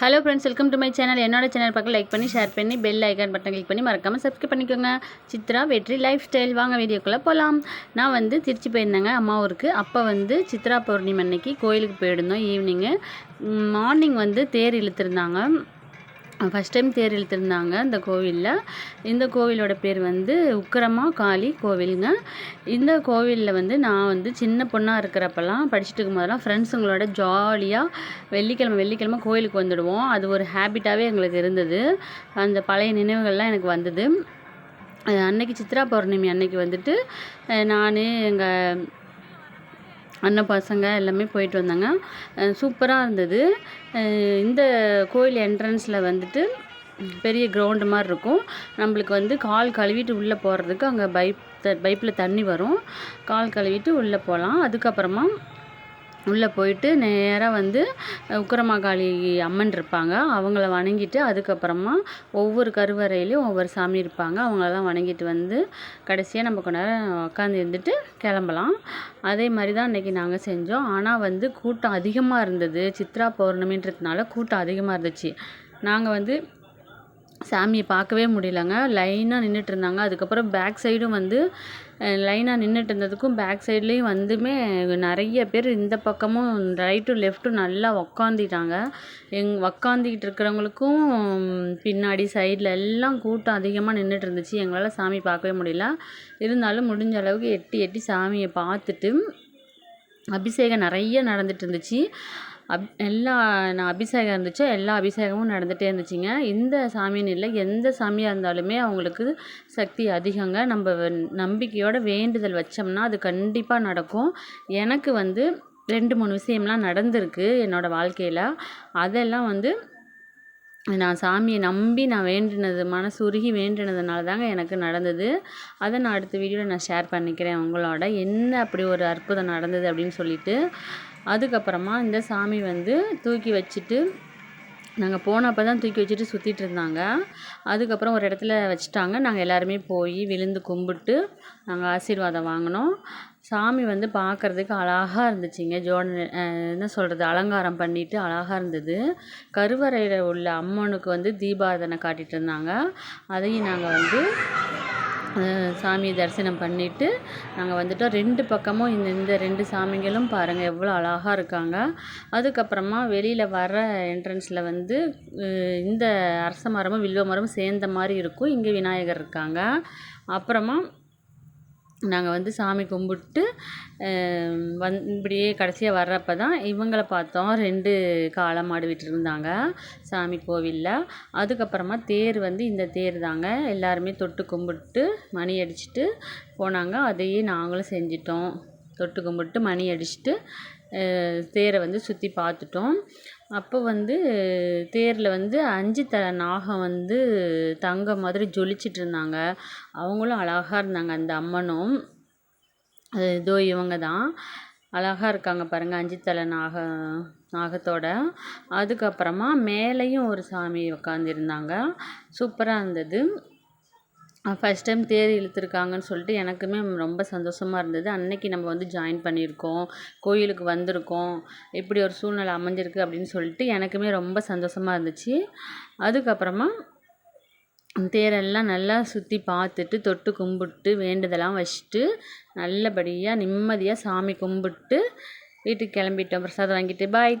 Hello friends welcome to my channel என்னோட channel பக்கம் like பண்ணி ஷேர் பண்ணி பெல் ஐக்கான் பட்டன் கிளிக் பண்ணி மறக்காமல் சப்ஸ்கிரைப் பண்ணிக்கோங்க. சித்ரா வெற்றி லைஃப் ஸ்டைல் வாங்க வீடியோக்குள்ளே போகலாம் நான் வந்து திருச்சி போயிருந்தேங்க அம்மா ஊருக்கு. அப்போ வந்து சித்ரா பௌர்ணமி அன்னைக்கு கோயிலுக்கு போயிருந்தோம் ஈவினிங்கு மார்னிங் வந்து தேர் இழுத்துருந்தாங்க. ஃபஸ்ட் டைம் தேர் இழுத்துருந்தாங்க இந்த கோவிலில். இந்த கோவிலோட பேர் வந்து உக்கரமா காளி கோவிலுங்க. இந்த கோவிலில் வந்து நான் வந்து சின்ன பொண்ணாக இருக்கிறப்பெல்லாம் படிச்சுட்டு இருக்கும்போதெல்லாம் ஃப்ரெண்ட்ஸுங்களோட ஜாலியாக வெள்ளிக்கிழமை வெள்ளிக்கிழமை கோயிலுக்கு வந்துடுவோம். அது ஒரு ஹேபிட்டாகவே எங்களுக்கு இருந்தது. அந்த பழைய நினைவுகள்லாம் எனக்கு வந்தது. அன்னைக்கு சித்ரா பௌர்ணமி அன்னைக்கு வந்துட்டு நான் எங்கள் அண்ணன் பசங்க எல்லாமே போயிட்டு வந்தாங்க. சூப்பராக இருந்தது. இந்த கோயில் என்ட்ரன்ஸில் வந்துட்டு பெரிய கிரவுண்டு மாதிரி இருக்கும். நம்மளுக்கு வந்து கால் கழுவிட்டு உள்ளே போகிறதுக்கு அங்கே பைப் பைப்பில் தண்ணி வரும். கால் கழுவிட்டு உள்ளே போகலாம் அதுக்கப்புறமா உள்ளே போயிட்டு நேராக வந்து உக்கரமாகாளி அம்மன் இருப்பாங்க. அவங்கள வணங்கிட்டு அதுக்கப்புறமா ஒவ்வொரு கருவறையிலையும் ஒவ்வொரு சாமி இருப்பாங்க. அவங்களெல்லாம் வணங்கிட்டு வந்து கடைசியாக நம்ம கொஞ்ச நேரம் உட்காந்து இருந்துட்டு கிளம்பலாம். அதே மாதிரி தான் அன்றைக்கி நாங்கள் செஞ்சோம். ஆனால் வந்து கூட்டம் அதிகமாக இருந்தது. சித்ரா பௌர்ணமின்றதுனால கூட்டம் அதிகமாக இருந்துச்சு. நாங்கள் வந்து சாமியை பார்க்கவே முடியலங்க. லைனாக நின்றுட்டு இருந்தாங்க. அதுக்கப்புறம் பேக் சைடும் வந்து லைனாக நின்றுட்டு இருந்ததுக்கும் பேக் சைட்லேயும் வந்துமே நிறைய பேர் இந்த பக்கமும் ரைட்டும் லெஃப்ட்டும் நல்லா உக்காந்திட்டாங்க. எங் உக்காந்துக்கிட்டு இருக்கிறவங்களுக்கும் பின்னாடி சைடில் எல்லாம் கூட்டம் அதிகமாக நின்றுட்டு இருந்துச்சு. எங்களால் சாமி பார்க்கவே முடியல. இருந்தாலும் முடிஞ்ச அளவுக்கு எட்டி எட்டி சாமியை பார்த்துட்டு அபிஷேகம் நிறைய நடந்துட்டு இருந்துச்சு. அப் எல்லா நான் அபிஷேகம் இருந்துச்சோ எல்லா அபிஷேகமும் நடந்துகிட்டே இருந்துச்சுங்க. இந்த சாமின்னு இல்லை எந்த சாமியாக இருந்தாலுமே அவங்களுக்கு சக்தி அதிகங்க. நம்ம நம்பிக்கையோட வேண்டுதல் வச்சோம்னா அது கண்டிப்பாக நடக்கும். எனக்கு வந்து ரெண்டு மூணு விஷயம்லாம் நடந்திருக்கு என்னோடய வாழ்க்கையில். அதெல்லாம் வந்து நான் சாமியை நம்பி நான் வேண்டினது மனசு உருகி வேண்டினதுனால தாங்க எனக்கு நடந்தது. அதை நான் அடுத்த வீடியோவில் நான் ஷேர் பண்ணிக்கிறேன் உங்களோட. என்ன அப்படி ஒரு அற்புதம் நடந்தது அப்படின்னு சொல்லிட்டு. அதுக்கப்புறமா இந்த சாமி வந்து தூக்கி வச்சுட்டு நாங்கள் போனப்போ தான் தூக்கி வச்சுட்டு சுற்றிட்டு இருந்தாங்க. அதுக்கப்புறம் ஒரு இடத்துல வச்சுட்டாங்க. நாங்கள் எல்லாருமே போய் விழுந்து கும்பிட்டு நாங்கள் ஆசீர்வாதம் வாங்கினோம். சாமி வந்து பார்க்குறதுக்கு அழகாக இருந்துச்சுங்க. ஜோன் என்ன சொல்கிறது அலங்காரம் பண்ணிவிட்டு அழகாக இருந்தது. கருவறையில் உள்ள அம்மனுக்கு வந்து தீபாரதனை காட்டிகிட்டு இருந்தாங்க. அதையும் நாங்கள் வந்து சாமியை தரிசனம் பண்ணிவிட்டு நாங்கள் வந்துட்டோம். ரெண்டு பக்கமும் இந்த இந்த ரெண்டு சாமிங்களும் பாருங்கள் எவ்வளோ அழகாக இருக்காங்க. அதுக்கப்புறமா வெளியில் வர என்ட்ரன்ஸில் வந்து இந்த அரச மரமும் வில்வ மரமும் சேர்ந்த மாதிரி இருக்கும். இங்கே விநாயகர் இருக்காங்க. அப்புறமா நாங்கள் வந்து சாமி கும்பிட்டு வந் இப்படியே கடைசியாக வர்றப்ப தான் இவங்களை பார்த்தோம். ரெண்டு காளை மாடு விட்டுருந்தாங்க சாமி கோவிலில். அதுக்கப்புறமா தேர் வந்து இந்த தேர் தாங்க. எல்லாருமே தொட்டு கும்பிட்டு மணி அடிச்சுட்டு போனாங்க. அதையே நாங்களும் செஞ்சிட்டோம். தொட்டு கும்பிட்டு மணி அடிச்சுட்டு தேரை வந்து சுற்றி பார்த்துட்டோம். அப்போ வந்து தேரில் வந்து அஞ்சு த நாகம் வந்து தங்க மாதிரி ஜொலிச்சிட்டு இருந்தாங்க. அவங்களும் அழகாக இருந்தாங்க அந்த அம்மனும். இதோ இவங்க தான். அழகாக இருக்காங்க பாருங்கள் அஞ்சு தலை நாக நாகத்தோட. அதுக்கப்புறமா மேலேயும் ஒரு சாமி உட்காந்துருந்தாங்க சூப்பராக இருந்தது. ஃபஸ்ட் டைம் தேர் இழுத்துருக்காங்கன்னு சொல்லிட்டு எனக்குமே ரொம்ப சந்தோஷமாக இருந்தது. அன்னைக்கு நம்ம வந்து ஜாயின் பண்ணியிருக்கோம். கோயிலுக்கு வந்திருக்கோம். இப்படி ஒரு சூழ்நிலை அமைஞ்சிருக்கு அப்படின்னு சொல்லிட்டு எனக்குமே ரொம்ப சந்தோஷமாக இருந்துச்சு. அதுக்கப்புறமா தேரெல்லாம் நல்லா சுற்றி பார்த்துட்டு தொட்டு கும்பிட்டு வேண்டுதலாம் வச்சுட்டு நல்லபடியாக நிம்மதியாக சாமி கும்பிட்டு வீட்டுக்கு கிளம்பிட்டோம். பிரசாதம் வாங்கிட்டு. பாய்